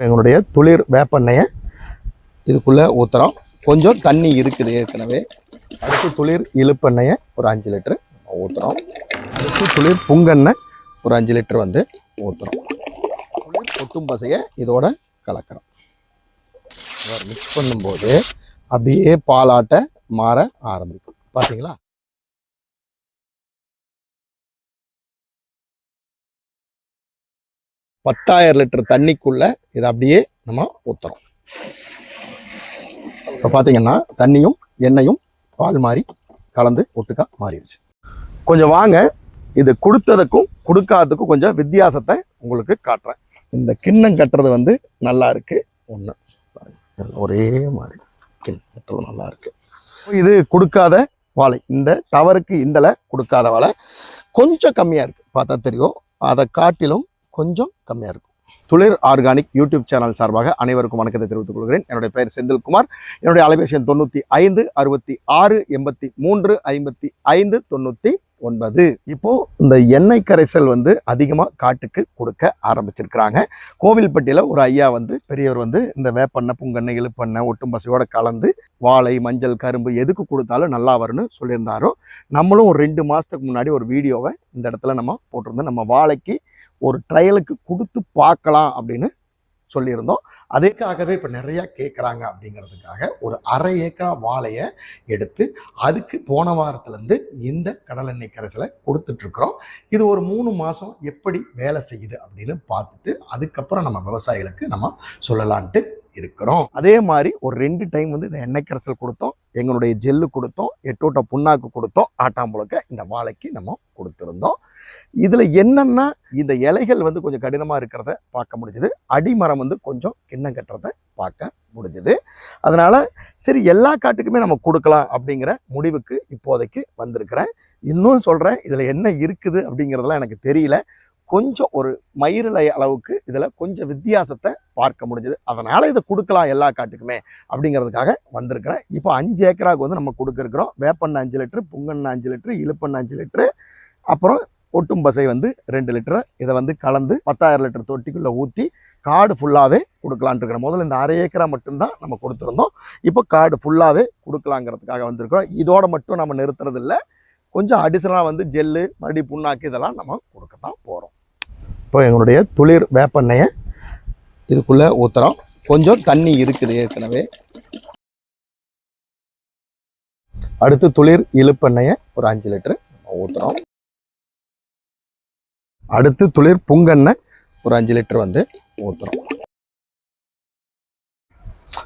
எங்களுடைய துளிர் வேப்பெண்ணெயை இதுக்குள்ளே ஊற்றுறோம் கொஞ்சம் தண்ணி இருக்குது ஏற்கனவே. அடுத்து துளிர் இழுப்பெண்ணெயை ஒரு அஞ்சு லிட்டரு ஊற்றுறோம் அடுத்து துளிர் புங்கெண்ணெய் ஒரு அஞ்சு லிட்டர் வந்து ஊற்றுறோம் துளிர் கொட்டும் பசையை இதோட கலக்கிறோம். மிக்ஸ் பண்ணும்போது அப்படியே பாலாட்ட மாற ஆரம்பிக்கும். பார்த்தீங்களா பத்தாயிரம் லிட்டர் தண்ணிக்குள்ள இதை அப்படியே நம்ம ஊற்றுறோம் இப்போ பார்த்தீங்கன்னா தண்ணியும் எண்ணெயும் பால் மாதிரி கலந்து ஒட்டுக்கா மாறிடுச்சு. கொஞ்சம் வாங்க இது கொடுத்ததுக்கும் கொடுக்காததுக்கும் கொஞ்சம் வித்தியாசத்தை உங்களுக்கு காட்டுறேன். இந்த கிண்ணம் கட்டுறது வந்து நல்லா இருக்கு. ஒன்று ஒரே மாதிரி கிண்ணம் கட்டுறது நல்லா இருக்கு. இது கொடுக்காத வாழை இந்த டவருக்கு இந்தல கொடுக்காத வாழை கொஞ்சம் கம்மியாக இருக்குது பார்த்தா தெரியும். அதை காட்டிலும் கொஞ்சம் கம்மியாக இருக்கும். துளிர் ஆர்கானிக் யூடியூப் சேனல் சார்பாக அனைவருக்கும் வணக்கத்தை தெரிவித்துக் கொள்கிறேன். என்னுடைய பெயர் செந்தில்குமார் என்னுடைய அலைபேசி எண் தொண்ணூற்றி ஐந்து அறுபத்தி ஆறு எண்பத்தி மூன்று ஐம்பத்தி ஐந்து தொண்ணூற்றி ஒன்பது. இப்போ இந்த எண்ணெய் கரைசல் வந்து அதிகமாக காட்டுக்கு கொடுக்க ஆரம்பிச்சிருக்கிறாங்க. கோவில்பட்டியில் ஒரு ஐயா வந்து பெரியவர் வந்து இந்த வேப்பெண்ணெய் புங்கெண்ணெய் இழுப்பெண்ணெய் ஒட்டும் பசையோட கலந்து வாழை மஞ்சள் கரும்பு எதுக்கு கொடுத்தாலும் நல்லா வரும்னு சொல்லியிருந்தாரோ நம்மளும் ஒரு ரெண்டு மாதத்துக்கு முன்னாடி ஒரு வீடியோவை இந்த இடத்துல நம்ம போட்டிருந்தோம். நம்ம வாழைக்கு ஒரு ட்ரையலுக்கு கொடுத்து பார்க்கலாம் அப்படின்னு சொல்லியிருந்தோம். அதுக்காகவே இப்போ நிறையா கேட்குறாங்க அப்படிங்கிறதுக்காக ஒரு அரை ஏக்கரா வாழையை எடுத்து அதுக்கு போன வாரத்துலேருந்து இந்த கடலெண்ணெய் கரைசலை கொடுத்துட்ருக்குறோம். இது ஒரு மூணு மாதம் எப்படி வேலை செய்யுது அப்படின்னு பார்த்துட்டு அதுக்கப்புறம் நம்ம விவசாயிகளுக்கு நம்ம சொல்லலான்ட்டு இருக்கிறோம். அதே மாதிரி ஒரு ரெண்டு டைம் வந்து இந்த எண்ணெய் கரைசல் கொடுத்தோம். எங்களுடைய ஜெல்லு கொடுத்தோம். எட்டோட்ட புண்ணாக்கு கொடுத்தோம். ஆட்டாம்புழுக்க இந்த வாழைக்கு நம்ம கொடுத்துருந்தோம். இதில் என்னென்னா இந்த இலைகள் வந்து கொஞ்சம் கடினமாக இருக்கிறத பார்க்க முடிஞ்சுது. அடிமரம் வந்து கொஞ்சம் கிண்ணம் கட்டுறத பார்க்க முடிஞ்சுது. அதனால் சரி எல்லா காட்டுக்குமே நம்ம கொடுக்கலாம் அப்படிங்கிற முடிவுக்கு இப்போதைக்கு வந்திருக்கிறேன். இன்னும் சொல்கிறேன் இதில் என்ன இருக்குது அப்படிங்கிறதெல்லாம் எனக்கு தெரியல. கொஞ்சம் ஒரு மயிரிலை அளவுக்கு இதில் கொஞ்சம் வித்தியாசத்தை பார்க்க முடிஞ்சுது. அதனால் இதை கொடுக்கலாம் எல்லா காட்டுக்குமே அப்படிங்கிறதுக்காக வந்திருக்கிறேன். இப்போ அஞ்சு ஏக்கராவுக்கு வந்து நம்ம கொடுக்க வேப்பண்ணை அஞ்சு லிட்டரு புங்கெண்ணெய் அஞ்சு லிட்டரு இழுப்பெண்ணெய் அஞ்சு லிட்டரு அப்புறம் ஒட்டும் பசை வந்து ரெண்டு லிட்டரு. இதை வந்து கலந்து பத்தாயிரம் லிட்டர் தொட்டிக்குள்ளே ஊற்றி காடு ஃபுல்லாகவே கொடுக்கலான்ட்டு இருக்கிறோம். முதல்ல இந்த அரை ஏக்கரா மட்டும்தான் நம்ம கொடுத்துருந்தோம். இப்போ காடு ஃபுல்லாகவே கொடுக்கலாங்கிறதுக்காக வந்திருக்கிறோம். இதோட மட்டும் நம்ம நிறுத்துறதில்ல. கொஞ்சம் அடிஷனலாக வந்து ஜெல்லு மறுபடியும் புண்ணாக்கு இதெல்லாம் நம்ம கொடுக்க தான் இப்போ எங்களுடைய துளிர் வேப்பெண்ணெயை இதுக்குள்ளே ஊற்றுறோம் கொஞ்சம் தண்ணி இருக்குது ஏற்கனவே. அடுத்து துளிர் இழுப்பெண்ணெயை ஒரு அஞ்சு லிட்டரு ஊற்றுறோம் அடுத்து துளிர் புங்கெண்ணெய் ஒரு அஞ்சு லிட்டர் வந்து ஊற்றுறோம்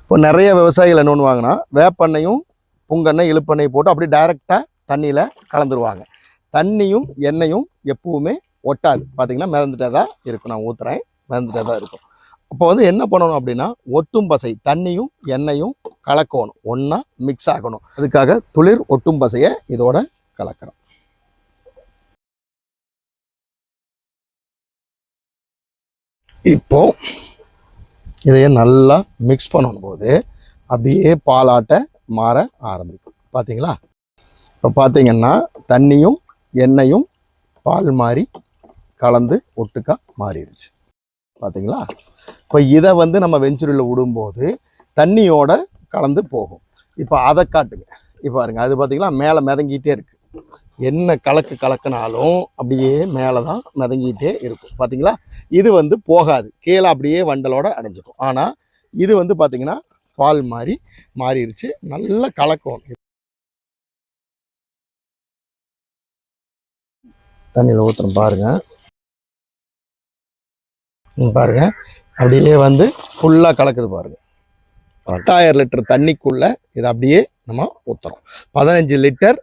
இப்போ நிறைய விவசாயிகள் என்ன பண்ணுவாங்கன்னா வேப்பெண்ணையும் புங்கெண்ணெய் இழுப்பெண்ணெய் போட்டு அப்படியே டைரெக்டாக தண்ணியில் கலந்துருவாங்க. தண்ணியும் எண்ணெயும் எப்பவுமே ஒட்டாது. பார்த்தீங்கன்னா மிதந்துட்டே தான் இருக்கும். நான் ஊற்றுறேன் மிதந்துட்டே தான் இருக்கும். அப்போ வந்து என்ன பண்ணணும் அப்படின்னா ஒட்டும் பசை தண்ணியும் எண்ணெயும் கலக்கணும். ஒன்றா மிக்ஸ் ஆகணும். அதுக்காக துளிர் ஒட்டும் பசையை இதோட கலக்கிறோம். இப்போ இதையே நல்லா மிக்ஸ் பண்ணணும் போது அப்படியே பாலாட்ட மாற ஆரம்பிக்கும். பார்த்தீங்களா இப்போ பார்த்தீங்கன்னா தண்ணியும் எண்ணெயும் பால் மாதிரி கலந்து ஒட்டுக்காக மாறிடுச்சு பார்த்தீங்களா இப்போ இதை வந்து நம்ம வெஞ்சுரியில் விடும்போது தண்ணியோட கலந்து போகும். இப்போ அதை காட்டுங்க. இப்போ பாருங்க அது பார்த்திங்களா மேலே மிதங்கிட்டே இருக்குது என்ன கலக்கு கலக்குனாலும் அப்படியே மேலே தான் மிதங்கிட்டே இருக்கும். பார்த்தீங்களா இது வந்து போகாது. கீழே அப்படியே வண்டலோட அடைஞ்சிக்கும் ஆனால் இது வந்து பார்த்திங்கன்னா பால் மாதிரி மாறிடுச்சு நல்ல கலக்கும். தண்ணியில் ஊற்றுறோம் பாருங்கள் ம், பாருங்க. அப்படியே வந்து ஃபுல்லாக கலக்குது பாருங்க. பத்தாயிரம் லிட்டர் தண்ணிக்குள்ள இதை அப்படியே நம்ம ஊற்றுறோம் பதினஞ்சு லிட்டர்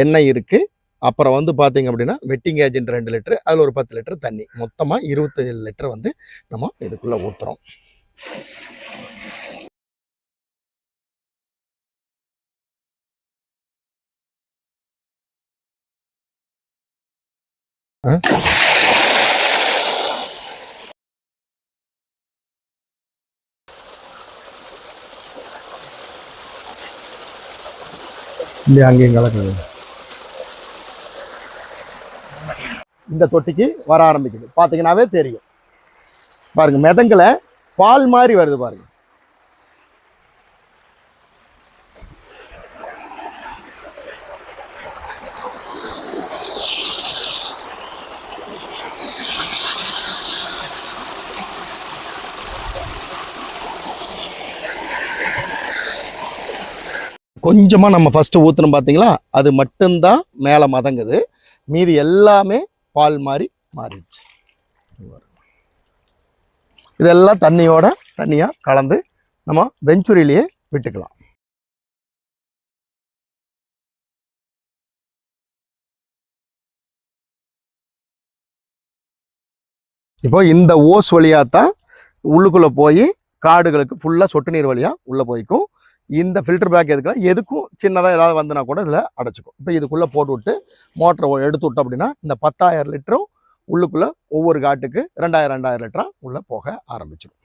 எண்ணெய் இருக்குது அப்புறம் வந்து பார்த்தீங்க அப்படின்னா வெட்டிங் ஏஜென்ட் ரெண்டு லிட்டரு அதில் ஒரு பத்து லிட்டர் தண்ணி. மொத்தமாக இருபத்தேழு லிட்டர் வந்து நம்ம இதுக்குள்ளே ஊற்றுறோம் இல்லையா அங்கேயும் கலக்குது. இந்த தொட்டிக்கு வர ஆரம்பிக்குது. பார்த்தீங்கன்னாவே தெரியும். பாருங்க மிதங்களை பால் மாதிரி வருது பாருங்க. கொஞ்சமாக நம்ம ஃபஸ்ட்டு ஊற்றணும் பார்த்தீங்களா அது மட்டும்தான் மேலே மதங்குது. மீதி எல்லாமே பால் மாதிரி மாறிடுச்சு. இதெல்லாம் தண்ணியோட தண்ணியாக கலந்து நம்ம வெஞ்சுரியிலேயே விட்டுக்கலாம். இப்போ இந்த ஓஸ் வழியாக தான் உள்ளுக்குள்ளே போய் காடுகளுக்கு ஃபுல்லாக சொட்டு நீர் வழியாக உள்ளே போய்க்கும். இந்த ஃபில்டர் பேக் எதுக்குன்னா எதுக்கும் சின்னதாக ஏதாவது வந்துனா கூட இதில் அடைச்சிக்கும். இப்போ இதுக்குள்ளே போட்டு விட்டு மோட்டரை எடுத்து விட்டோம் அப்படின்னா இந்த பத்தாயிரம் லிட்டரும் உள்ளுக்குள்ளே ஒவ்வொரு காட்டுக்கு ரெண்டாயிரம் ரெண்டாயிரம் லிட்டராக உள்ளே போக ஆரம்பிச்சிடும்.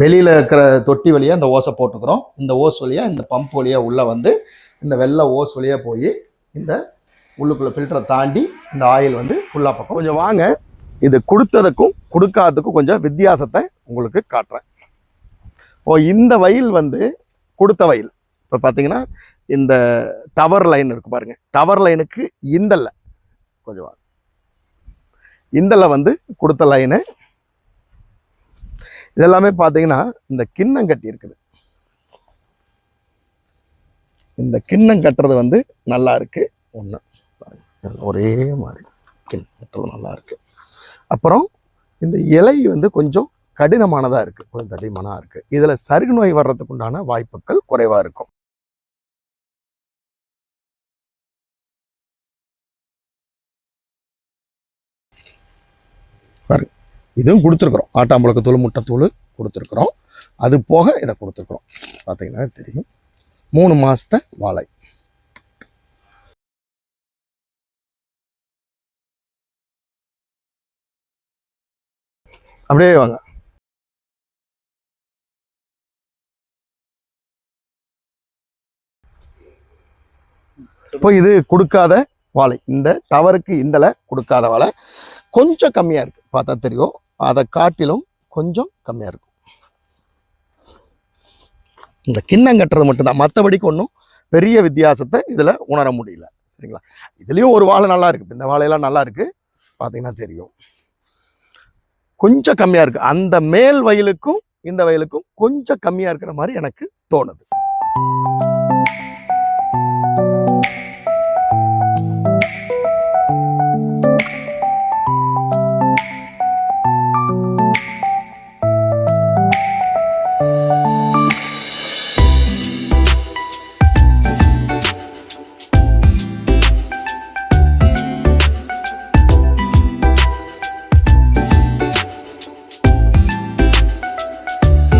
வெளியில் இருக்கிற தொட்டி வழியாக இந்த ஓசை போட்டுக்கிறோம். இந்த ஓஸ் வழியாக இந்த பம்ப் வழியாக உள்ளே வந்து இந்த வெள்ளை ஓஸ் வழியாக போய் இந்த உள்ளுக்குள்ளே ஃபில்டரை தாண்டி இந்த ஆயில் வந்து ஃபுல்லாக பக்கம். கொஞ்சம் வாங்க. இது கொடுத்ததுக்கும் கொடுக்காததுக்கும் கொஞ்சம் வித்தியாசத்தை உங்களுக்கு காட்டுறேன். ஓ இந்த வயல் வந்து கொடுத்த வயல். இப்போ பார்த்தீங்கன்னா இந்த டவர் லைன் இருக்கு பாருங்க. டவர் லைனுக்கு இந்தல்ல. கொஞ்சம் இந்தல்ல வந்து கொடுத்த லைனு இதெல்லாமே பார்த்தீங்கன்னா இந்த கிண்ணம் கட்டி இருக்குது. இந்த கிண்ணம் கட்டுறது வந்து நல்லா இருக்கு. ஒன்று ஒரே மாதிரி. கிண்ணம் கட்டுறது நல்லா இருக்குது அப்புறம் இந்த இலை வந்து கொஞ்சம் கடினமானதாக இருக்குது கொஞ்சம் தடிமனாக இருக்குது இதில் சருகு நோய் வர்றதுக்கு உண்டான வாய்ப்புகள் குறைவாக இருக்கும். பாருங்க. இதுவும் கொடுத்துருக்குறோம். ஆட்டாம்பழக்க தூள் முட்டைத்தூள் கொடுத்துருக்குறோம். அது போக இதை கொடுத்துருக்குறோம். பார்த்தீங்கன்னா தெரியும். மூணு மாதத்தை வாழை. அப்படியே வாங்க. இப்போ இது கொடுக்காத வாழை. இந்த டவருக்கு இந்தல கொடுக்காத வாழை. கொஞ்சம் கம்மியாக இருக்குது பார்த்தா தெரியும். அதை காட்டிலும் கொஞ்சம் கம்மியாக இருக்கும் இந்த கிண்ணம் கட்டுறது மட்டும்தான். மற்றபடிக்கு ஒன்றும் பெரிய வித்தியாசத்தை இதில் உணர முடியல. சரிங்களா? இதுலேயும் ஒரு வாழை நல்லா இருக்குது இந்த வாழையெல்லாம் நல்லா இருக்குது பார்த்தீங்கன்னா தெரியும். கொஞ்சம் கம்மியாக இருக்குது அந்த மேல் வயலுக்கும் இந்த வயலுக்கும் கொஞ்சம் கம்மியாக இருக்கிற மாதிரி எனக்கு தோணுது.